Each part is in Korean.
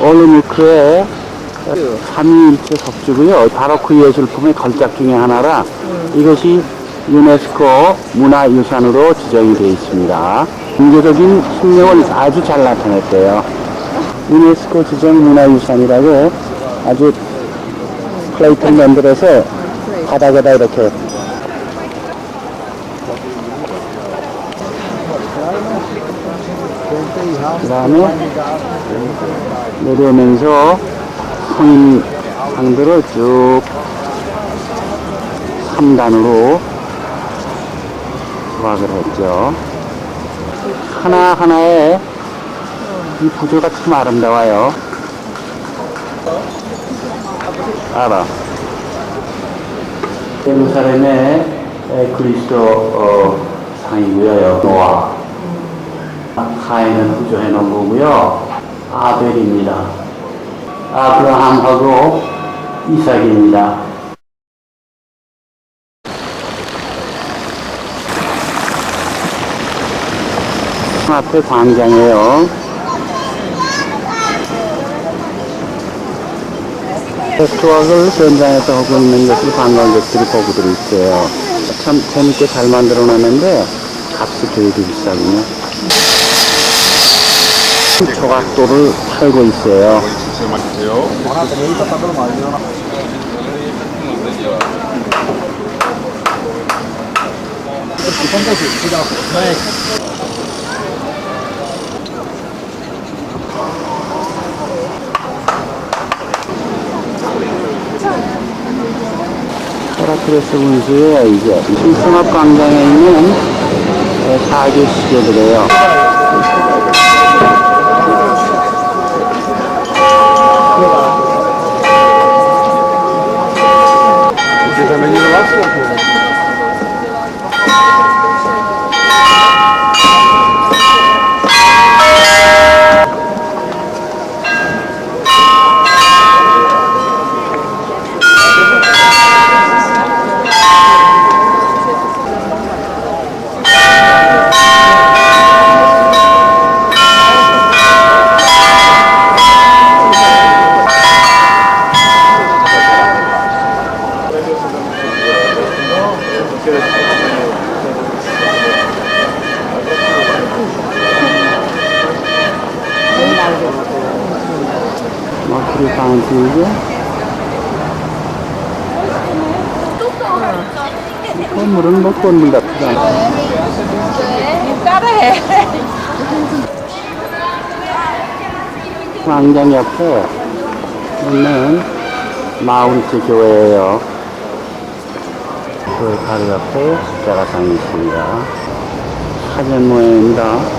올르무크의 삼위일체 석주고요. 바로크 예술품의 걸작 중에 하나라 이것이 유네스코 문화유산으로 지정이 되어 있습니다. 종교적인 신명을 아주 잘 나타냈대요. 유네스코 지정 문화유산이라고 아주 플레이트를 만들어서 바닥에다 이렇게 그 다음에 내려오면서 성인 상들을 쭉 3단으로 조각을 했죠. 하나하나의 이 구조가 참 아름다워요. 알아. 예루살렘의 에, 그리스도 어, 상이고요. 노아. 카인은 구조해 놓은 거고요. 아벨입니다. 아브라함하고 이삭입니다. 앞에 광장이에요. 투어를 현장에서 하고 있는 것을 관광객들이 보고 들 있어요. 참 재밌게 잘 만들어 놨는데 값이 되게 비싸군요. 조각도를 팔고 있어요. 헤라크레스 분수의 이제 신승합 광장에 있는 에, 사교 시계들이에요. 파운틴이죠. 건물은 뭐 건물 같지도 않고. 따라해. 광장 옆에 있는 마우리트 교회예요. 그 바로 옆에 십자가상이 있습니다. 사전 모양입니다.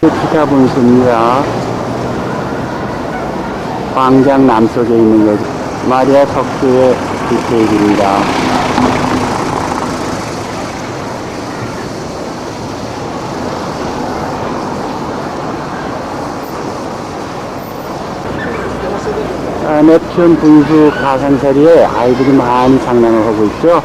피타 분수입니다. 광장 남쪽에 있는 것 마리아 석주의 디테일입니다. 아, 넵튠 분수 가상자리에 아이들이 많이 장난을 하고 있죠.